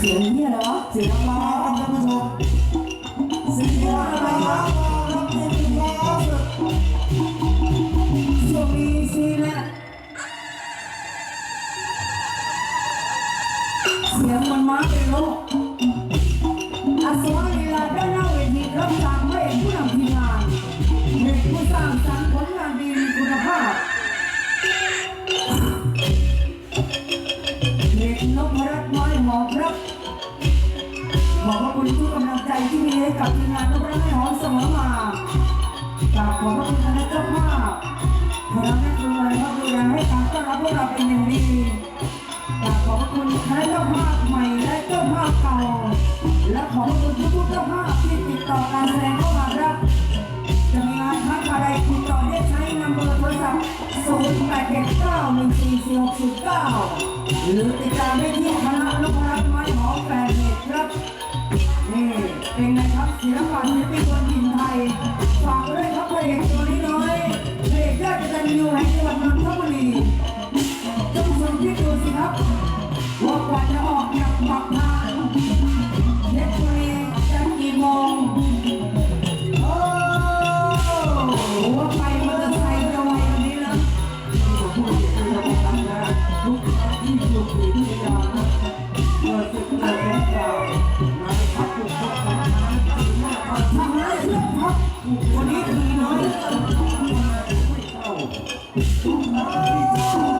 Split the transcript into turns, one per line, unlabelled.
เสียงมาครับท่านผู้ชมเสียงมาครับรับเงินครับ
ช่วงนี้สินะเสียงมันมาเป็นโลกอาสวะลีลาด้านหน้าเวทีรับสั่งพระเอกผู้นำทีมงานเด็กผู้สร้างสรรค์ผลงานดี อบพระคุณทุกกำลังใจที่มีให้กับทีมงานนพรัตน์น้หอมเสมอมากราบขอบพระคุณคณะเจ้าภาพคณะแม่ครูอะไรครับดูแลให้การต้อนรับพวกเราเป็นอย่างดีอยากขอบพระคุณคณะเจ้าภาพใหม่และเจ้าภาพเก่า และขอบพระคุณทุกเจ้าภาพที่ติดต่อการแสดงเข้ามาครับจะมีงานทักอะไรติดต่อได้ใช้นำเบอร์โทรศัพท์0 8 7 9 1 4 4 6 9หรือติดตามได้ที่คณะลูกรัก ปะศิลปินคนถิ่นไทยฝากด้วยครับเพลงตัวนี้น้อยเพลงยอดกตัญญูแห่งจังหวัดนนทบุรีท่านผู้ชมคิดดูสิครับว่ากว่าจะออกจากปากทางเด็กบุรีจะกี่โมงโอ้หัวไปมอเตอร์ไซค์จะไวกว่านี้แล้ว
ผมพูดอย่างนี้นะครับนะทุกครั้งที่อยู่ที่นี่นะเมื่อสิบนา Oh,